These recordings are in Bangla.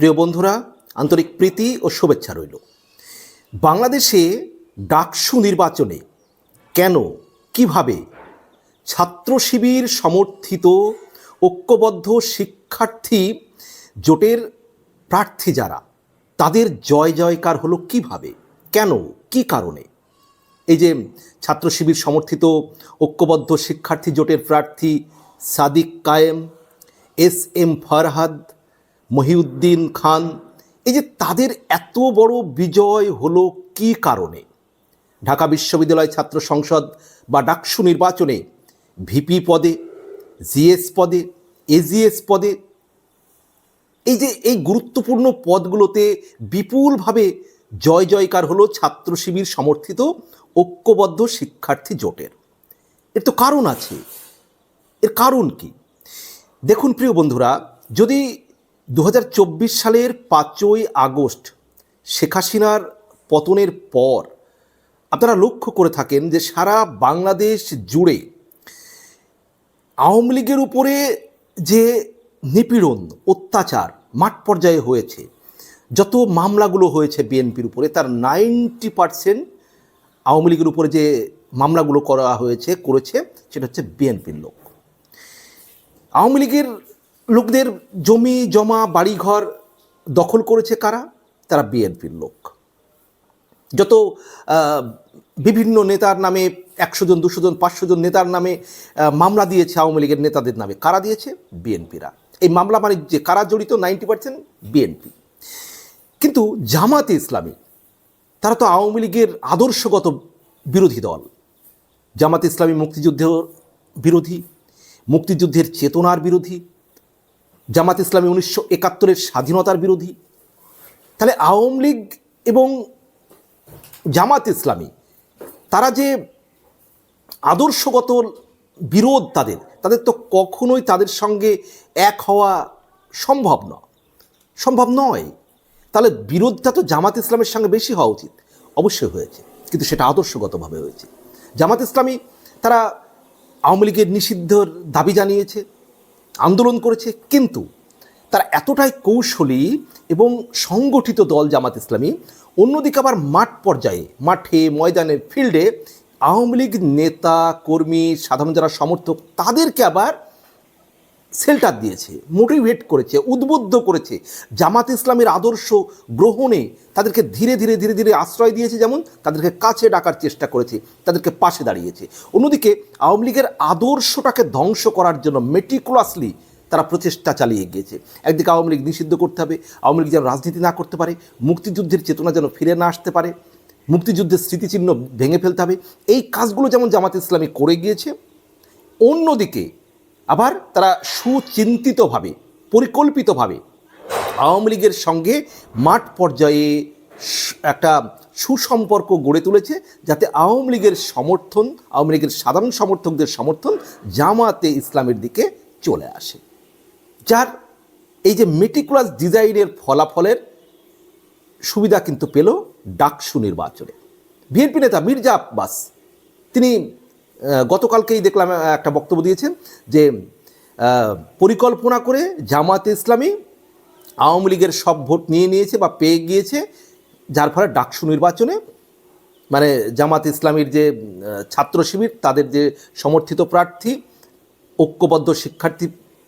প্রিয় বন্ধুরা, আন্তরিক প্রীতি ও শুভেচ্ছা রইল। বাংলাদেশে ডাকসু নির্বাচনে কেন, কীভাবে ছাত্র শিবির সমর্থিত, ঐক্যবদ্ধ শিক্ষার্থী জোটের প্রার্থী যারা, তাদের জয় জয়কার হলো কীভাবে, কেন, কি কারণে? এই যে ছাত্র শিবির সমর্থিত, ঐক্যবদ্ধ শিক্ষার্থী জোটের প্রার্থী সাদিক কায়েম, এস এম ফরহাদ মহিউদ্দিন খান। এই যে তাদের এত বড় বিজয় হলো কি কারণে? ঢাকা বিশ্ববিদ্যালয় ছাত্র সংসদ বা ডাকসু নির্বাচনে ভিপি পদে, জিএস পদে, এজিএস পদে, এই যে এই গুরুত্বপূর্ণ পদগুলোতে বিপুলভাবে জয় জয়কার হলো ছাত্র শিবির সমর্থিত ঐক্যবদ্ধ শিক্ষার্থী জোটের। এর তো কারণ আছে। এর কারণ কি? দেখুন প্রিয় বন্ধুরা, যদি দু হাজার চব্বিশ সালের পাঁচই আগস্ট শেখ হাসিনার পতনের পর আপনারা লক্ষ্য করে থাকেন যে সারা বাংলাদেশ জুড়ে আওয়ামী লীগের উপরে যে নিপীড়ন, অত্যাচার মাঠ পর্যায়ে হয়েছে, যত মামলাগুলো হয়েছে বিএনপির উপরে, তার নাইনটি পারসেন্ট আওয়ামী লীগের উপরে যে মামলাগুলো করা হয়েছে, করেছে, সেটা হচ্ছে বিএনপির লোক। আওয়ামী লীগের লোকদের জমি, জমা, বাড়িঘর দখল করেছে কারা? তারা বিএনপির লোক। যত বিভিন্ন নেতার নামে, একশো জন, দুশো জন, পাঁচশো জন নেতার নামে মামলা দিয়েছে আওয়ামী লীগের নেতাদের নামে। কারা দিয়েছে? বিএনপিরা। এই মামলা মানে যে কারা জড়িত? Ninety percent BNP. কিন্তু জামাতে ইসলামী, তারা তো আওয়ামী লীগের আদর্শগত বিরোধী দল। জামাত ইসলামী মুক্তিযুদ্ধের বিরোধী, মুক্তিযুদ্ধের চেতনার বিরোধী জামাত ইসলামী উনিশশো একাত্তরের স্বাধীনতার বিরোধী। তাহলে আওয়ামী লীগ এবং জামাত ইসলামী, তারা যে আদর্শগত বিরোধ তাদের তাদের তো কখনোই তাদের সঙ্গে এক হওয়া সম্ভব নয়। সম্ভব নয়। তাহলে বিরোধটা তো জামাত ইসলামের সঙ্গে বেশি হওয়া উচিত। অবশ্যই হয়েছে, কিন্তু সেটা আদর্শগতভাবে হয়েছে। জামাত ইসলামী তারা আওয়ামী লীগের নিষিদ্ধর দাবি জানিয়েছে আন্দোলন করেছে, কিন্তু তারা এতটাই কৌশলী এবং সংগঠিত দল জামাত ইসলামী, অন্যদিকে আবার মাঠ পর্যায়ে, মাঠে, ময়দানে ফিল্ডে আওয়ামী লীগ নেতা, কর্মী, সাধারণ যারা সমর্থক, তাদেরকে আবার সেল্টার দিয়েছে, মোটিভেট করেছে, উদ্বুদ্ধ করেছে। জামাত ইসলামের আদর্শ গ্রহণে তাদেরকে ধীরে ধীরে ধীরে ধীরে আশ্রয় দিয়েছে, যেমন তাদেরকে কাছে ডাকার চেষ্টা করেছে, তাদেরকে পাশে দাঁড়িয়েছে। অন্যদিকে আওয়ামী লীগের আদর্শটাকে ধ্বংস করার জন্য মেটিকুলাসলি তারা প্রচেষ্টা চালিয়ে গিয়েছে। একদিকে আওয়ামী লীগ নিষিদ্ধ করতে হবে, আওয়ামী লীগ যেন রাজনীতি না করতে পারে, মুক্তিযুদ্ধের চেতনা যেন ফিরে না আসতে পারে, মুক্তিযুদ্ধের স্মৃতিচিহ্ন ভেঙে ফেলতে হবে। এই কাজগুলো যেমন জামাত ইসলামী করে গিয়েছে, অন্যদিকে আবার তারা সুচিন্তিতভাবে, পরিকল্পিতভাবে আওয়ামী লীগের সঙ্গে মাঠ পর্যায়ে একটা সুসম্পর্ক গড়ে তুলেছে যাতে আওয়ামী লীগের সমর্থন, আওয়ামী লীগের সাধারণ সমর্থকদের সমর্থন জামাতে ইসলামের দিকে চলে আসে। যার এই যে মেটিকুলাস ডিজাইনের ফলাফলের সুবিধা কিন্তু পেল ডাকসু নির্বাচনে। বিএনপি নেতা মির্জা আব্বাস, তিনি গতকালকেই দেখলাম একটা বক্তব্য দিয়েছেন যে পরিকল্পনা করে জামাত ইসলামী আওয়ামী লীগের সব ভোট নিয়ে নিয়েছে বা পেয়ে গিয়েছে, যার ফলে ডাকসু নির্বাচনে মানে জামাত ইসলামীর যে ছাত্র শিবির, তাদের যে সমর্থিত প্রার্থী, ঐক্যবদ্ধ শিক্ষার্থী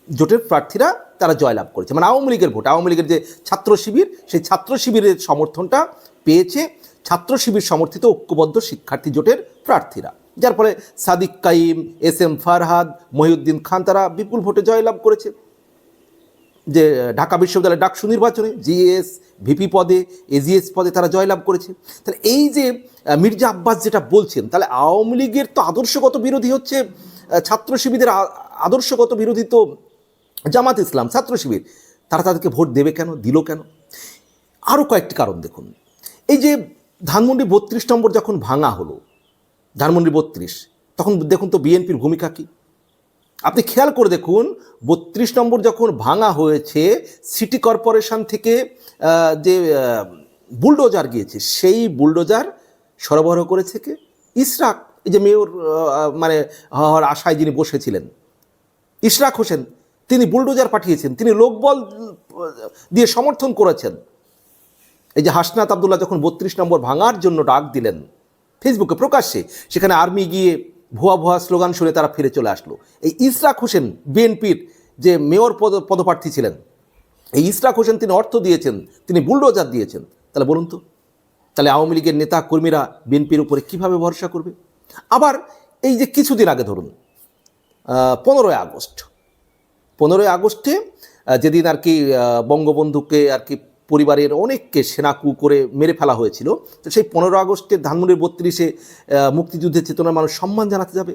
জোটের প্রার্থীরা তারা জয়লাভ করেছে। মানে আওয়ামী লীগের ভোট, আওয়ামী লীগের যে ছাত্র শিবির, সেই ছাত্র শিবিরের সমর্থনটা পেয়েছে, ছাত্র শিবির সমর্থিত ঐক্যবদ্ধ শিক্ষার্থী জোটের প্রার্থীরা। যার ফলে সাদিক কাইম, এস এম ফারহাদ, মহিউদ্দিন খান তারা বিপুল ভোটে জয়লাভ করেছে। যে ঢাকা বিশ্ববিদ্যালয়ের ডাকসু নির্বাচনে জিএস, ভিপি পদে, এজিএস পদে তারা জয়লাভ করেছে। তাহলে এই যে মির্জা আব্বাস যেটা বলছেন, তাহলে আওয়ামী লীগের তো আদর্শগত বিরোধী হচ্ছে ছাত্র শিবিরের আদর্শগত বিরোধী তো জামাত ইসলাম, ছাত্র শিবির। তারা তাদেরকে ভোট দেবে কেন? দিল কেন? আরও কয়েকটি কারণ দেখুন। এই যে ধানমন্ডি বত্রিশ নম্বর যখন ভাঙা হলো ধানমন্ডি বত্রিশ। তখন দেখুন তো বিএনপির ভূমিকা কী। আপনি খেয়াল করে দেখুন, বত্রিশ নম্বর যখন ভাঙা হয়েছে, সিটি কর্পোরেশন থেকে যে বুলডোজার গিয়েছে, সেই বুলডোজার সরবরাহ করেছে কে? ইসরাক এই যে মেয়র মানে হওয়ার আশায় যিনি বসেছিলেন, ইশরাক হোসেন, তিনি বুলডোজার পাঠিয়েছেন, তিনি লোকবল দিয়ে সমর্থন করেছেন। এই যে হাসনাত আবদুল্লাহ যখন বত্রিশ নম্বর ভাঙার জন্য ডাক দিলেন ফেসবুকে প্রকাশ্যে সেখানে আর্মি গিয়ে ভুয়া ভুয়া স্লোগান শুনে তারা ফিরে চলে আসলো। এই ইসরাক হোসেন বিএনপির যে মেয়র পদ পদপ্রার্থী ছিলেন, এই ইসরাক হোসেন তিনি অর্থ দিয়েছেন, তিনি বুলডোজার দিয়েছেন। তাহলে বলুন তো, তাহলে আওয়ামী লীগের নেতা কর্মীরা বিএনপির উপরে কীভাবে ভরসা করবে? আবার এই যে কিছুদিন আগে ধরুন পনেরোই আগস্ট, পনেরোই আগস্টে যেদিন আর কি বঙ্গবন্ধুকে আর কি পরিবারের অনেককে সেনাকু করে মেরে ফেলা হয়েছিল। তো সেই পনেরো আগস্টের ধানমন্ডির বত্রিশে মুক্তিযুদ্ধের চেতনার মানুষ সম্মান জানাতে যাবে।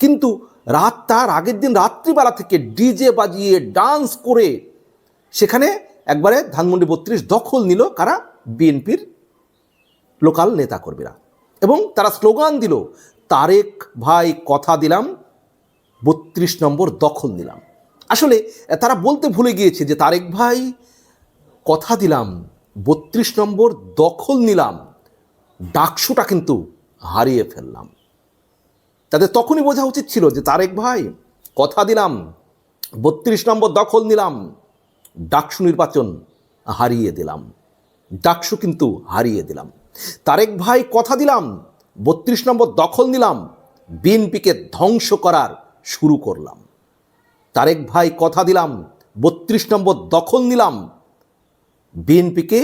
কিন্তু রাত তার আগের দিন রাত্রিবেলা থেকে ডিজে বাজিয়ে ডান্স করে সেখানে একবারে ধানমন্ডি বত্রিশ দখল নিল কারা? বিএনপির লোকাল নেতা নেতাকর্মীরা। এবং তারা স্লোগান দিল, তারেক ভাই, কথা দিলাম, বত্রিশ নম্বর দখল নিলাম। আসলে, তারা বলতে ভুলে গিয়েছে যে তারেক ভাই কথা দিলাম, বত্রিশ নম্বর দখল নিলাম, ডাকসুটা কিন্তু হারিয়ে ফেললাম। তাদের তখনই বোঝা উচিত ছিল যে তারেক ভাই, কথা দিলাম, বত্রিশ নম্বর দখল নিলাম, ডাকসু নির্বাচন হারিয়ে দিলাম, ডাকসু কিন্তু হারিয়ে দিলাম। তারেক ভাই, কথা দিলাম, বত্রিশ নম্বর দখল নিলাম, বিএনপিকে ধ্বংস করার শুরু করলাম। তারেক ভাই, কথা দিলাম, বত্রিশ নম্বর দখল নিলাম বিএনপিকে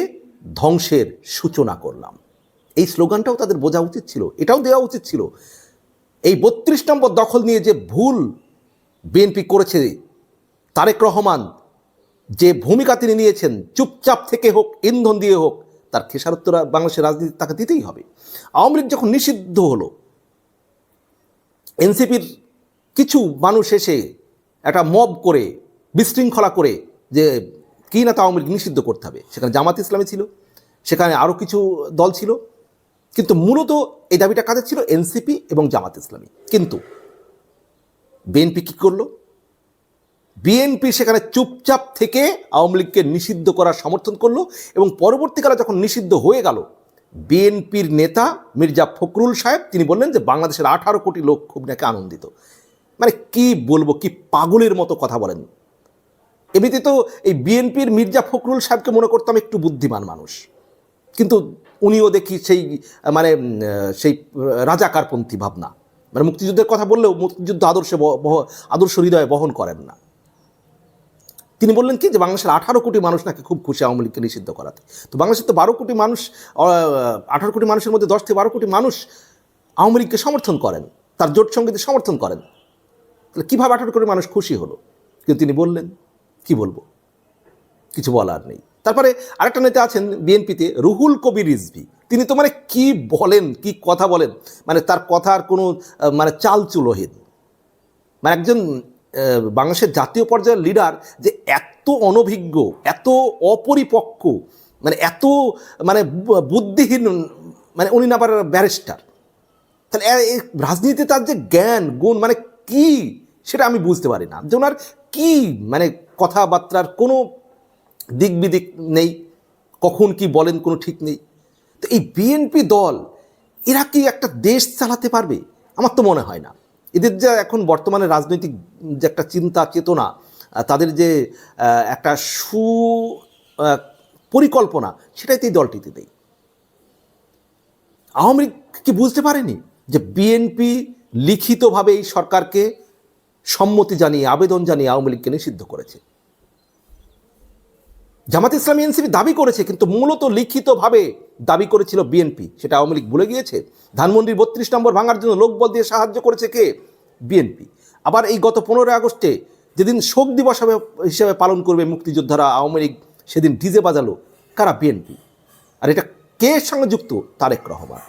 ধ্বংসের সূচনা করলাম। এই স্লোগানটাও তাদের বোঝা উচিত ছিল, এটাও দেওয়া উচিত ছিল। এই বত্রিশ নম্বর দখল নিয়ে যে ভুল বিএনপি করেছে তারেক রহমান, যে ভূমিকা তিনি নিয়েছেন, চুপচাপ থেকে হোক, ইন্ধন দিয়ে হোক, তার খেসারত্তর বাংলাদেশের রাজনীতি তাকে দিতেই হবে। আওয়ামী লীগ যখন নিষিদ্ধ হলো, এনসিপির কিছু মানুষ এসে একটা মব করে, বিশৃঙ্খলা করে, যে কী না তা আওয়ামী লীগ নিষিদ্ধ করতে হবে? সেখানে জামাত ইসলামী ছিল, সেখানে আরও কিছু দল ছিল, কিন্তু মূলত এই দাবিটা কাদের ছিল? এনসিপি এবং জামাত ইসলামী। কিন্তু বিএনপি কী করল? বিএনপি সেখানে চুপচাপ থেকে আওয়ামী লীগকে নিষিদ্ধ করার সমর্থন করল এবং পরবর্তীকালে যখন নিষিদ্ধ হয়ে গেল, বিএনপির নেতা মির্জা ফখরুল সাহেব, তিনি বললেন যে বাংলাদেশের আঠারো কোটি লোক খুব নাকি আনন্দিত। মানে কি বলব, কি পাগলের মতো কথা বলেন। এমনিতে তো এই বিএনপির মির্জা ফখরুল সাহেবকে মনে করতাম একটু বুদ্ধিমান মানুষ। কিন্তু উনিও দেখি সেই মানে সেই রাজাকারপন্থী ভাবনা। মানে মুক্তিযুদ্ধের কথা বললেও মুক্তিযুদ্ধ আদর্শে আদর্শ হৃদয়ে বহন করেন না। তিনি বললেন কি যে, বাংলাদেশের আঠারো কোটি মানুষ নাকি খুব খুশি আওয়ামী লীগকে নিষিদ্ধ করাতে। তো বাংলাদেশের তো বারো কোটি মানুষ আঠারো কোটি মানুষের মধ্যে দশ থেকে বারো কোটি মানুষ আওয়ামী লীগকে সমর্থন করেন, তার জোট সঙ্গীতে সমর্থন করেন। তাহলে কীভাবে আঠারো কোটি মানুষ খুশি হলো? কিন্তু তিনি বললেন কি বলব? কিছু বলার নেই। তারপরে আরেকটা নেতা আছেন বিএনপিতে, রুহুল কবির রিজভি। তিনি তো মানে কি বলেন, কি কথা বলেন? মানে তার কথার কোনো মানে চালচুলোহীন মানে একজন বাংলাদেশের জাতীয় পর্যায়ের লিডার যে এত অনভিজ্ঞ, এত অপরিপক্ক মানে এত মানে বুদ্ধিহীন মানে উনি না ব্যারিস্টার তাহলে রাজনীতিতে তার যে জ্ঞান, গুণ মানে কি, সেটা আমি বুঝতে পারি না। যে ওনার কী মানে কথাবার্তার কোনো দিক বিদিক নেই, কখন কি বলেন কোনো ঠিক নেই। তো এই বিএনপি দল, এরা কি একটা দেশ চালাতে পারবে? আমার তো মনে হয় না। এদের যে এখন বর্তমানে রাজনৈতিক যে একটা চিন্তা, চেতনা তাদের যে একটা সু পরিকল্পনা, সেটাই তো এই দলটিতে নেই। আওয়ামী লীগ কি বুঝতে পারেনি যে বিএনপি লিখিতভাবে এই সরকারকে সম্মতি জানিয়ে, আবেদন জানিয়ে আওয়ামী লীগকে নিষিদ্ধ করেছে। জামাত ইসলামী এনসিপি দাবি করেছে, কিন্তু মূলত লিখিতভাবে দাবি করেছিল বিএনপি। সেটা আওয়ামী লীগ ভুলে গিয়েছে। ধানমন্ডির বত্রিশ নম্বর ভাঙার জন্য লোকবল দিয়ে সাহায্য করেছে কে? বিএনপি। আবার এই গত পনেরোই আগস্টে যেদিন শোক দিবস হিসেবে পালন করবে মুক্তিযোদ্ধারা আওয়ামী লীগ, সেদিন ডিজে বাজালো কারা? বিএনপি। আর এটা কে সঙ্গে যুক্ত? তারেক রহমান।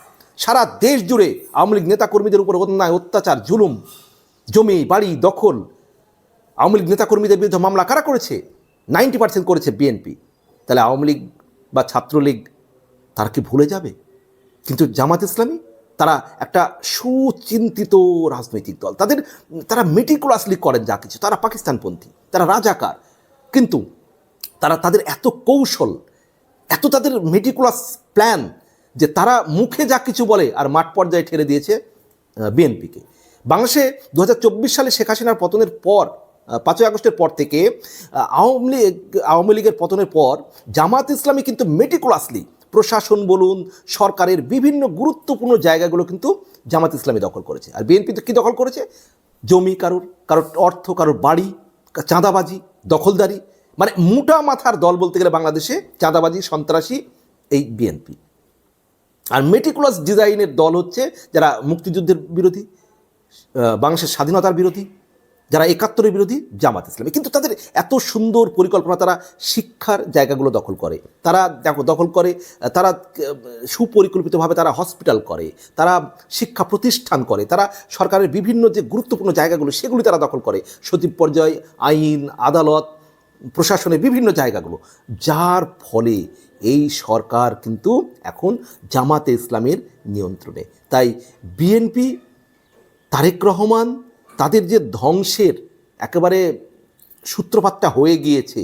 সারা দেশ জুড়ে আওয়ামী লীগ নেতাকর্মীদের উপর অন্যায়, অত্যাচার, জুলুম জমি, বাড়ি, দখল। আওয়ামী লীগ নেতাকর্মীদের বিরুদ্ধে মামলা কারা করেছে? নাইনটি পার্সেন্ট করেছে বিএনপি তাহলে আওয়ামী লীগ বা ছাত্রলীগ, তারা কি ভুলে যাবে? কিন্তু জামাত ইসলামী, তারা একটা সুচিন্তিত রাজনৈতিক দল। তাদের, তারা মেটিকুলাসলি করেন যা কিছু। তারা পাকিস্তানপন্থী, তারা রাজাকার। কিন্তু তারা তাদের এত কৌশল, এত তাদের মেটিকুলাস প্ল্যান যে তারা মুখে যা কিছু বলে আর মাঠ পর্যায়ে ঠেলে দিয়েছে বিএনপিকে বাংলাদেশে দু হাজার চব্বিশ সালে শেখ হাসিনার পতনের পর পাঁচই আগস্টের পর থেকে আওয়ামী লীগ, আওয়ামী লীগের পতনের পর জামাত ইসলামী কিন্তু মেটিকুলাসলি প্রশাসন বলুন, সরকারের বিভিন্ন গুরুত্বপূর্ণ জায়গাগুলো কিন্তু জামাত ইসলামী দখল করেছে। আর বিএনপি তো কী দখল করেছে? জমি কারোর কারোর অর্থ, কারোর বাড়ি চাঁদাবাজি, দখলদারি মানে মোটা মাথার দল বলতে গেলে বাংলাদেশে চাঁদাবাজি, সন্ত্রাসী, এই বিএনপি। আর মেটিকুলাস ডিজাইনের দল হচ্ছে যারা মুক্তিযুদ্ধের বিরোধী বাংলাদেশের স্বাধীনতার বিরোধী, যারা একাত্তরের বিরোধী, জামাত ইসলামী। কিন্তু তাদের এত সুন্দর পরিকল্পনা, তারা শিক্ষার জায়গাগুলো দখল করে। তারা দেখো, দখল করে, তারা সুপরিকল্পিতভাবে তারা হসপিটাল করে, তারা শিক্ষা প্রতিষ্ঠান করে, তারা সরকারের বিভিন্ন যে গুরুত্বপূর্ণ জায়গাগুলো, সেগুলি তারা দখল করে। সচিব পর্যায়ে, আইন, আদালত, প্রশাসনের বিভিন্ন জায়গাগুলো। যার ফলে এই সরকার কিন্তু এখন জামাতে ইসলামের নিয়ন্ত্রণে। তাই বিএনপি তারেক রহমান তাদের যে ধ্বংসের একেবারে সূত্রপাতটা হয়ে গিয়েছে,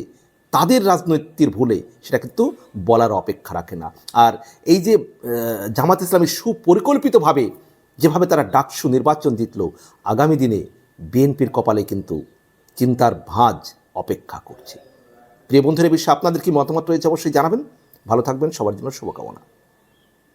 তাদের রাজনৈতিক ভুলে সেটা কিন্তু বলার অপেক্ষা রাখে না। আর এই যে জামাত ইসলামী সুপরিকল্পিতভাবে যেভাবে তারা ডাকসু নির্বাচন জিতল, আগামী দিনে বিএনপির কপালে কিন্তু চিন্তার ভাঁজ অপেক্ষা করছে। প্রিয় বন্ধুরা বিষয়ে আপনাদের কি মতামত রয়েছে অবশ্যই জানাবেন। ভালো থাকবেন, সবার জন্য শুভকামনা।